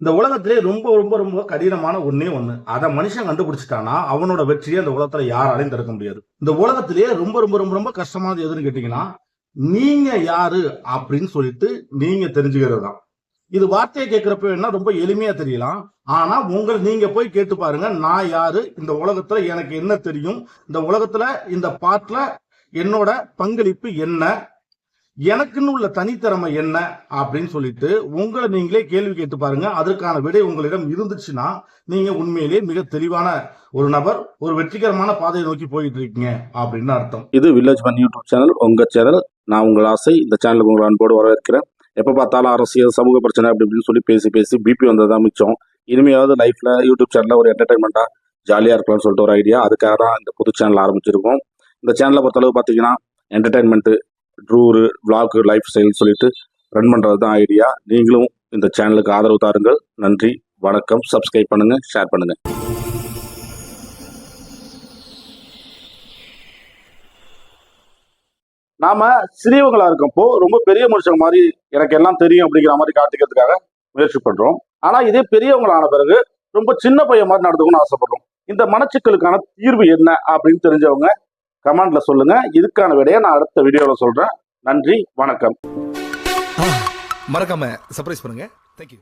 இந்த உலகத்திலே ரொம்ப ரொம்ப ரொம்ப கடினமான ஒன்னே ஒண்ணு. அதை மனுஷன் கண்டுபிடிச்சிட்டானா அவனோட வெற்றியை இந்த உலகத்துல யாராலையும் தடுக்க முடியாது. இந்த உலகத்திலேயே ரொம்ப ரொம்ப ரொம்ப ரொம்ப கஷ்டமானது எதுன்னு கேட்டீங்கன்னா நீங்க யாரு அப்படின்னு சொல்லிட்டு நீங்க தெரிஞ்சுக்கிறது தான். இது வார்த்தையை கேட்கிறப்ப என்ன ரொம்ப எளிமையா தெரியலாம். ஆனா உங்களை நீங்க போய் கேட்டு பாருங்க நான் யாரு இந்த உலகத்துல எனக்கு என்ன தெரியும் இந்த உலகத்துல இந்த பாட்டுல என்னோட பங்களிப்பு என்ன எனக்குன்னு உள்ள தனித்திறமை என்ன அப்படின்னு சொல்லிட்டு உங்களை நீங்களே கேள்வி கேட்டு பாருங்க. அதற்கான விடை உங்களிடம் இருந்துச்சுன்னா நீங்க உண்மையிலேயே மிக தெளிவான ஒரு நபர் ஒரு வெற்றிகரமான பாதையை நோக்கி போயிட்டு இருக்கீங்க அப்படின்னு அர்த்தம். இது வில்லேஜ் மன் யூடியூப் சேனல் உங்கள் சேனல் நான் உங்கள் ஆசை இந்த சேனலுக்கு உங்களை அன்போடு வரவேற்கிறேன். எப்போ பார்த்தாலும் அரசியல் சமூக பிரச்சனை அப்படி இப்படின்னு சொல்லி பேசி பேசி பிபி வந்தது தான் மிச்சம். இனிமையாவது லைஃப்பில் யூடியூப் சேனலில் ஒரு என்டர்டைன்மெண்ட்டாக ஜாலியாக இருக்கலாம்னு சொல்லிட்டு ஒரு ஐடியா அதுக்காக தான் இந்த புது சேனல் ஆரம்பிச்சிருக்கோம். இந்த சேனலை பொறுத்தளவு பார்த்தீங்கன்னா என்டர்டைன்மெண்ட்டு ட்ரூரு vlog லைஃப் ஸ்டைல் சொல்லிட்டு ரன் பண்ணுறது தான் ஐடியா நீங்களும் இந்த சேனலுக்கு ஆதரவு தாருங்கள். நன்றி வணக்கம். சப்ஸ்கிரைப் பண்ணுங்கள் ஷேர் பண்ணுங்கள் நாம சிறியவங்களா இருக்கப்போ ரொம்ப பெரிய மனுஷங்க மாதிரி எனக்கு எல்லாம் தெரியும் அப்படிங்கிற மாதிரி காட்டிக்கிறதுக்காக முயற்சி பண்றோம். ஆனா இதே பெரியவங்களான பிறகு ரொம்ப சின்ன பையன் மாதிரி நடந்துக்கணும்னு ஆசைப்படுறோம். இந்த மனச்சிக்கலுக்கான தீர்வு என்ன அப்படின்னு தெரிஞ்சவங்க கமெண்ட்ல சொல்லுங்க. இதுக்கான விடையை நான் அடுத்த வீடியோல சொல்றேன். நன்றி வணக்கம். மறக்காம சர்ப்ரைஸ் பண்ணுங்க. தேங்க்யூ